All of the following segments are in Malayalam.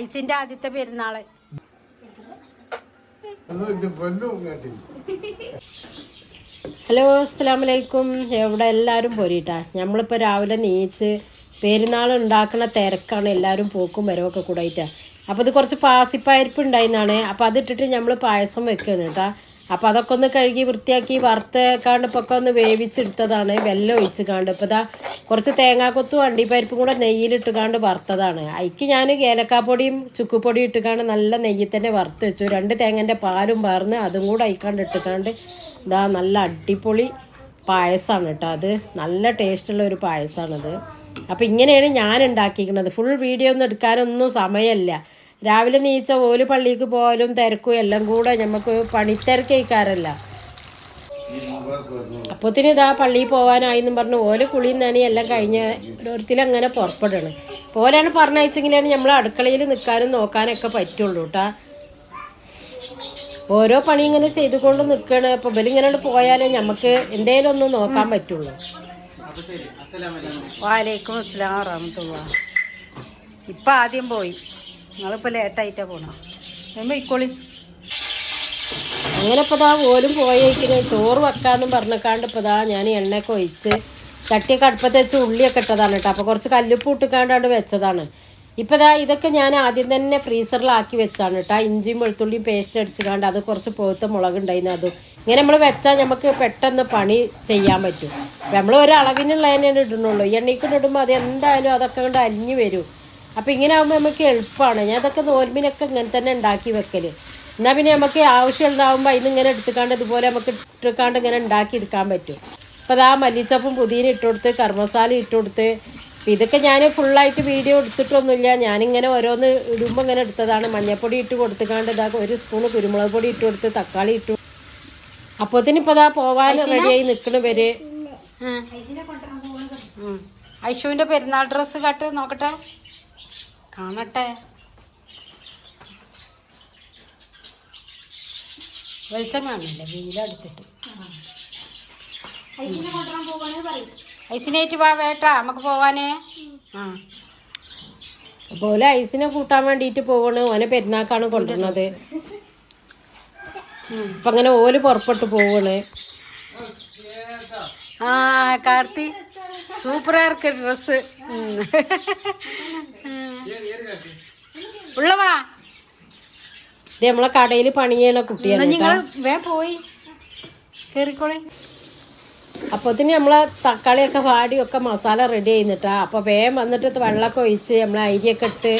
ഐസിന്റെ ആദ്യത്തെ പെരുന്നാൾ. ഹലോ അസ്സാമലൈക്കും എവിടെ എല്ലാവരും പോരിട്ടാ? നമ്മളിപ്പോൾ രാവിലെ നീച്ച് പെരുന്നാൾ ഉണ്ടാക്കുന്ന തിരക്കാണ് എല്ലാവരും പോക്കും വരവൊക്കെ കൂടായിട്ടാ. അപ്പോൾ ഇത് കുറച്ച് പാസിപ്പരിപ്പ് ഉണ്ടായിരുന്നാണ് അപ്പോൾ അതിട്ടിട്ട് നമ്മൾ പായസം വെക്കുകയാണ് കേട്ടോ. അപ്പോൾ അതൊക്കെ ഒന്ന് കഴുകി വൃത്തിയാക്കി വറുത്തേക്കാണ്ട് ഇപ്പോൾ ഒക്കെ ഒന്ന് വേവിച്ചെടുത്തതാണ്. വെല്ലം ഒഴിച്ച് കാണ്ട്. ഇപ്പോൾ ഇതാ കുറച്ച് തേങ്ങാക്കൊത്തും അണ്ടിപ്പരിപ്പും കൂടെ നെയ്യിലിട്ട് കാണ്ട് വറുത്തതാണ്. അതിക്ക് ഞാൻ ഏലക്കാപ്പൊടിയും ചുക്കുപൊടിയും ഇട്ടുകാണ്ട് നല്ല നെയ്യിൽ തന്നെ വറുത്ത് വെച്ചു. രണ്ട് തേങ്ങന്റെ പാലും പാർന്ന് അതും കൂടെ അയക്കാണ്ട് ഇട്ടുകാണ്ട് ഇതാ നല്ല അടിപൊളി പായസമാണ് കേട്ടോ അത്. നല്ല ടേസ്റ്റുള്ള ഒരു പായസമാണത് അപ്പോൾ ഇങ്ങനെയാണ് ഞാൻ ഉണ്ടാക്കിയിരിക്കുന്നത് ഫുൾ വീഡിയോ ഒന്നും എടുക്കാനൊന്നും സമയമല്ല. രാവിലെ നീച്ച ഓൽ പള്ളിക്ക് പോയാലും തിരക്കും എല്ലാം കൂടെ നമുക്ക് പണിത്തിരക്കേക്കാരല്ല. അപ്പത്തിന് ഇതാ പള്ളിയിൽ പോകാനായി എന്നും പറഞ്ഞു. ഓൽ കുളിയും നനി എല്ലാം കഴിഞ്ഞ ഓരോരുത്തരും അങ്ങനെ പുറപ്പെടണം പോലാണ് പറഞ്ഞയച്ചെങ്കിലാണ് നമ്മൾ അടുക്കളയിൽ നിൽക്കാനും നോക്കാനൊക്കെ പറ്റുള്ളൂ കേട്ടാ ഓരോ പണി ഇങ്ങനെ ചെയ്തുകൊണ്ട് നിൽക്കണ് അപ്പൊ ഇവരിങ്ങനെ പോയാലേ നമുക്ക് എന്തേലും ഒന്ന് നോക്കാൻ പറ്റുള്ളൂ. വാലേക്കും അസ്സലാം വറഹമത്തുള്ള ഇപ്പൊ ആദ്യം പോയി. നിങ്ങളിപ്പോ ലേറ്റായിട്ടാ പോണ. ഇക്കോളി അങ്ങനെ ഇപ്പൊ ദാ ഓലും പോയേക്കിന് ചോറ് വെക്കാന്നും പറഞ്ഞേക്കാണ്ട് ഇപ്പൊ ദാ ഞാൻ എണ്ണയൊക്കെ ഒഴിച്ച് ചട്ടിയൊക്കെ അടുപ്പത്ത് വെച്ച് ഉള്ളിയൊക്കെ ഇട്ടതാണ് കേട്ടോ. അപ്പോൾ കുറച്ച് കല്ലുപ്പ് ഇട്ടുകാണ്ടാണ്ട് വെച്ചതാണ്. ഇപ്പം ദാ ഇതൊക്കെ ഞാൻ ആദ്യം തന്നെ ഫ്രീസറിലാക്കി വെച്ചാണ് കേട്ടോ. ഇഞ്ചിയും വെളുത്തുള്ളിയും പേസ്റ്റ് അടിച്ചിട്ടാണ്ട് അത് കുറച്ച് പോത്ത മുളക് ഉണ്ടായിരുന്നു അതും. ഇങ്ങനെ നമ്മൾ വെച്ചാൽ നമുക്ക് പെട്ടെന്ന് പണി ചെയ്യാൻ പറ്റും. നമ്മൾ ഒരു അളവിനുള്ള തന്നെയാണ് ഇടുന്നുള്ളൂ എണ്ണയ്ക്ക് ഇടുമ്പോൾ അത് എന്തായാലും അതൊക്കെ കൊണ്ട് അലിഞ്ഞു വരും. അപ്പം ഇങ്ങനെ ആകുമ്പോൾ നമുക്ക് എളുപ്പമാണ് ഞാൻ ഇതൊക്കെ നോൽമിനൊക്കെ ഇങ്ങനെ തന്നെ ഉണ്ടാക്കി വെക്കൽ എന്നാൽ പിന്നെ നമുക്ക് ആവശ്യം ഉണ്ടാകുമ്പോൾ അതിന് ഇങ്ങനെ എടുത്തുക്കാണ്ട് ഇതുപോലെ നമുക്ക് ഇട്ടുക്കാണ്ട് ഇങ്ങനെ ഉണ്ടാക്കി എടുക്കാൻ പറ്റും. അപ്പോൾ അതാ മല്ലിച്ചപ്പും പുതിന ഇട്ട് കൊടുത്ത് കർമ്മസാല ഇട്ട് കൊടുത്ത്. അപ്പം ഇതൊക്കെ ഞാൻ ഫുള്ളായിട്ട് വീഡിയോ എടുത്തിട്ടൊന്നുമില്ല. ഞാനിങ്ങനെ ഓരോന്ന് ഇടുമ്പോൾ ഇങ്ങനെ എടുത്തതാണ്. മഞ്ഞൾപ്പൊടി ഇട്ട് കൊടുത്തുക്കാണ്ട് ഇതാ ഒരു സ്പൂണ് കുരുമുളക് പൊടി ഇട്ട് കൊടുത്ത് തക്കാളി ഇട്ടു അപ്പോത്തിന് ഇപ്പോൾ ഇതാ പോവാൻ റെഡിയായി നിൽക്കണ പേര് ഐശുവിന്റെ പെരുന്നാൾ ഡ്രസ്സ് കട്ട് നോക്കട്ടെ. കാണട്ടെ. വെളിച്ചം കാണില്ലേ വെയിലടിച്ചിട്ട് ഐസിനേറ്റ് വാ വേട്ട. നമുക്ക് പോവാനേ. ആ. പോലെ ഐസിനെ കൂട്ടാൻ വേണ്ടിയിട്ട് പോവാണ്. ഓനെ പെരുന്നാക്കാണ് കൊണ്ടുവന്നത് ഇപ്പൊ അങ്ങനെ ഓൽ പുറപ്പെട്ടു പോവാണ്. ആ കാർത്തി. സൂപ്പറാർക്ക് ഡ്രസ് ഉള്ളവാ. ഇത് നമ്മളെ കടയിൽ പണി ചെയ്യണ കുട്ടിയാണ് നിങ്ങൾ വേ പോയി. കേറിക്കോളെ. അപ്പോത്തിന് നമ്മളെ തക്കാളിയൊക്കെ വാടിയൊക്കെ മസാല റെഡി ചെയ്യുന്നിട്ടാ അപ്പോൾ വേഗം വന്നിട്ട് വെള്ളമൊക്കെ ഒഴിച്ച് നമ്മളെ അരിയൊക്കെ ഇട്ട്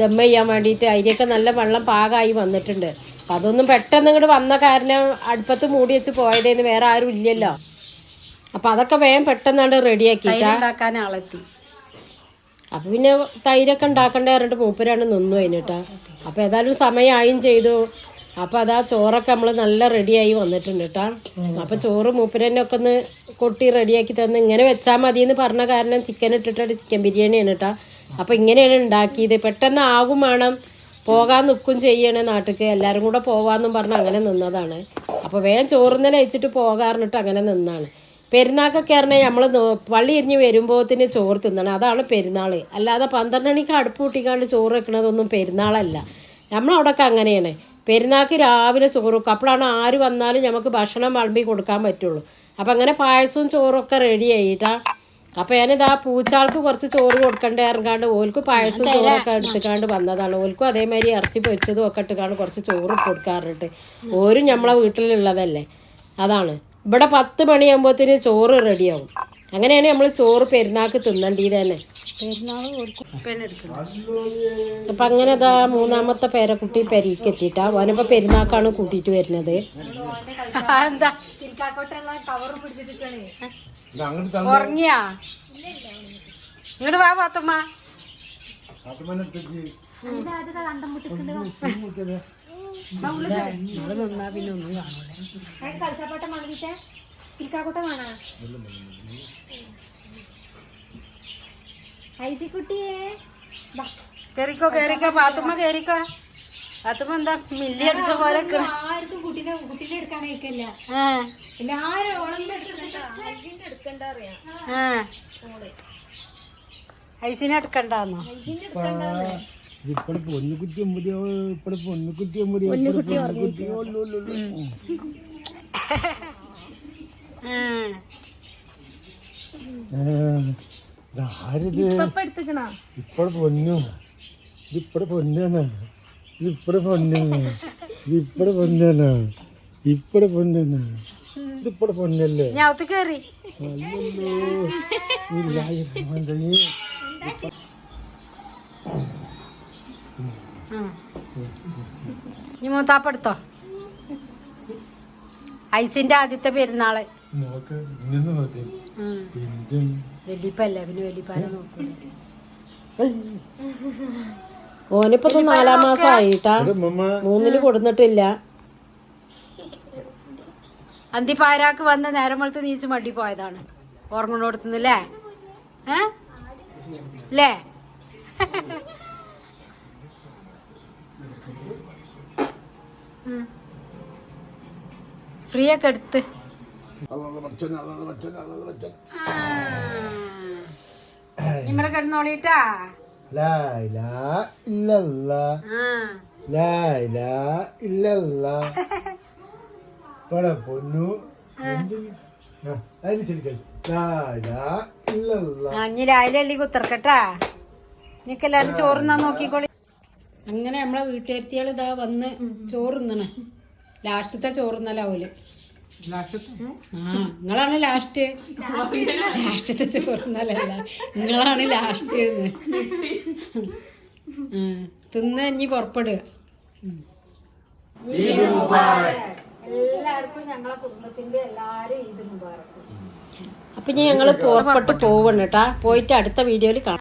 ദമ്മ ചെയ്യാൻ വേണ്ടിയിട്ട് അരിയൊക്കെ നല്ല വെള്ളം പാകമായി വന്നിട്ടുണ്ട്. അപ്പം അതൊന്നും പെട്ടെന്ന് ഇങ്ങോട്ട് വന്ന കാരണം അടുപ്പത്ത് മൂടി വെച്ച് പോയതേന്ന് വേറെ ആരും ഇല്ലല്ലോ. അപ്പം അതൊക്കെ വേഗം പെട്ടെന്നാണ് റെഡിയാക്കിയിട്ടാ ഉണ്ടാക്കാൻ ആളെത്തി അപ്പം പിന്നെ തൈരൊക്കെ ഉണ്ടാക്കണ്ടേ പറഞ്ഞിട്ട് മൂപ്പരാണ് നിന്നു അതിനിട്ടാ. അപ്പൊ ഏതായാലും സമയമായും ചെയ്തു. അപ്പോൾ അതാ ചോറൊക്കെ നമ്മൾ നല്ല റെഡിയായി വന്നിട്ടുണ്ട് കേട്ടാ അപ്പോൾ ചോറ് മൂപ്പരന്നെ ഒക്കെ ഒന്ന് കൊട്ടി റെഡിയാക്കി തന്ന് ഇങ്ങനെ വെച്ചാൽ മതി എന്ന് പറഞ്ഞ കാരണം ചിക്കൻ ഇട്ടിട്ട് ചിക്കൻ ബിരിയാണിയാണ് കേട്ടാ അപ്പോൾ ഇങ്ങനെയാണ് ഉണ്ടാക്കിയത്. പെട്ടെന്ന് ആകും വേണം പോകാൻ നിൽക്കും ചെയ്യണേ നാട്ടിക്ക്. എല്ലാവരും കൂടെ പോകാമെന്നും പറഞ്ഞ് അങ്ങനെ നിന്നതാണ്. അപ്പോൾ വേഗം ചോറുന്നല അയച്ചിട്ട് പോകാറിട്ട് അങ്ങനെ നിന്നാണ്. പെരുന്നാൾക്കൊക്കെ പറഞ്ഞാൽ നമ്മൾ പള്ളി എരിഞ്ഞ് വരുമ്പോഴത്തിന് ചോറ് തിന്നണം. അതാണ് പെരുന്നാൾ അല്ലാതെ പന്ത്രണ്ട് മണിക്ക് അടുപ്പ് കൂട്ടിക്കാണ്ട് ചോറ് വെക്കണതൊന്നും പെരുന്നാളല്ല. നമ്മളവിടെയൊക്കെ അങ്ങനെയാണ്. പെരുന്നാക്ക് രാവിലെ ചോറ് വെക്കും. അപ്പോഴാണ് ആര് വന്നാലും നമുക്ക് ഭക്ഷണം വിളമ്പി കൊടുക്കാൻ പറ്റുള്ളൂ. അപ്പം അങ്ങനെ പായസവും ചോറും ഒക്കെ റെഡി ആയിട്ടാണ് അപ്പം ഞാനിതാ പൂച്ചാൾക്ക് കുറച്ച് ചോറ് കൊടുക്കണ്ടേ ഇറങ്ങാണ്ട് ഓൽക്ക് പായസവും ചോറൊക്കെ എടുത്തുകൊണ്ട് വന്നതാണ്. ഓൽക്കും അതേമാതിരി ഇറച്ചി പൊരിച്ചതും ഒക്കെ ഇട്ടുകാണ്ട് കുറച്ച് ചോറ് കൊടുക്കാറുണ്ട് ഓരും നമ്മളെ വീട്ടിലുള്ളതല്ലേ. അതാണ്. ഇവിടെ പത്ത് മണിയാകുമ്പോഴത്തേന് ചോറ് റെഡിയാവും. അങ്ങനെയാണ് നമ്മൾ ചോറ് പെരുന്നാൾക്ക് തിന്നണ്ടി തന്നെ. അപ്പൊ അങ്ങനെ അതാ മൂന്നാമത്തെ പേരക്കുട്ടി പെരീക്ക് എത്തിയിട്ടാ. ഓനിപ്പോൾ പെരുന്നാക്കാണ് കൂട്ടിയിട്ട് വരുന്നത്. ഉറങ്ങിയാ? ഇങ്ങോട്ട് വാ പാത്തമ്മ തത്തുമനത്തേക്ക് നമ്മൾ നിന്നാ പിന്നെ ഒന്നും കാണൂല. കേറിക്കോ കേറിക്കോ പാത്തുമ്മ കേറിക്കോ. പാത്തുമ്മ എന്താ മില്ലി അടിച്ച പോലെ നിക്കണ്. ആർക്കും കുട്ടീനെ കുട്ടീനെ എടുക്കാൻ അയക്കല്ല ആ, എല്ലാരും. ഐസിനെ എടുക്കണ്ടെന്നോ? ഇപ്പടെ പൊന്നു കുറ്റി മതിയോ ഇപ്പടെ പൊന്നു കുറ്റി പൊന്നു കുറ്റി ആരിത് ഇപ്പടെ പൊന്നു. ഇപ്പടെ പൊന്നാണ്. ഇപ്പടെ പൊന്നാണ് ഇപ്പടെ പൊന്നാണ്. ഇപ്പട പൊന്നാണ്. ഇതിപ്പടെ പൊന്നല്ലേ? അല്ലല്ലോ. ഇല്ലായി റഹ്മാനെ. നീ മൂത്താപ്പെടുത്തോ ഐസിന്റെ ആദ്യത്തെ പെരുന്നാൾ. വല്യപ്പല്ലേ? പിന്നെ വല്യപ്പാനെ നോക്കൂല ഓനിപ്പോ നാലാം മാസം ആയിട്ടാ. കൊടുന്നിട്ടില്ല. മൂന്നിന് കൊടുത്തിട്ടില്ല അന്തിപ്പാരാക്ക് വന്ന് നേരം വെളുത്ത് നീച്ച് മടി പോയതാണ്. ഓർമ്മ കൊടുത്തുന്നില്ലേ ഏ? അല്ലേ ഫ്രീ ഒക്കെ എടുത്ത്. നിമ്മടെ കിടന്നോളിട്ടാ. പൊന്നു. അഞ്ഞി രാവിലെ അല്ലി കുത്തിർക്കട്ടാ? നിക്കെല്ലാരും ചോറുന്നാ നോക്കിക്കോളി. അങ്ങനെ നമ്മളെ വീട്ടിലെത്തിയാൽ ഇതാ വന്ന് ചോറുന്നണ. ലാസ്റ്റത്തെ ചോറുന്നലാവൂൽ ആ നിങ്ങളാണ് ലാസ്റ്റ്? ലാസ്റ്റത്തെ ചോറുന്നല്ല നിങ്ങളാണ് ലാസ്റ്റ് തിന്ന് ഇനി പുറപ്പെടുക. എല്ലാവർക്കും ഞങ്ങളെ കുടുംബത്തിന്റെ എല്ലാരും മുബാറക്കും അപ്പൊ ഇനി ഞങ്ങൾ പുറപ്പെട്ട് പോവണം കേട്ടാ പോയിട്ട് അടുത്ത വീഡിയോയിൽ കാണാം.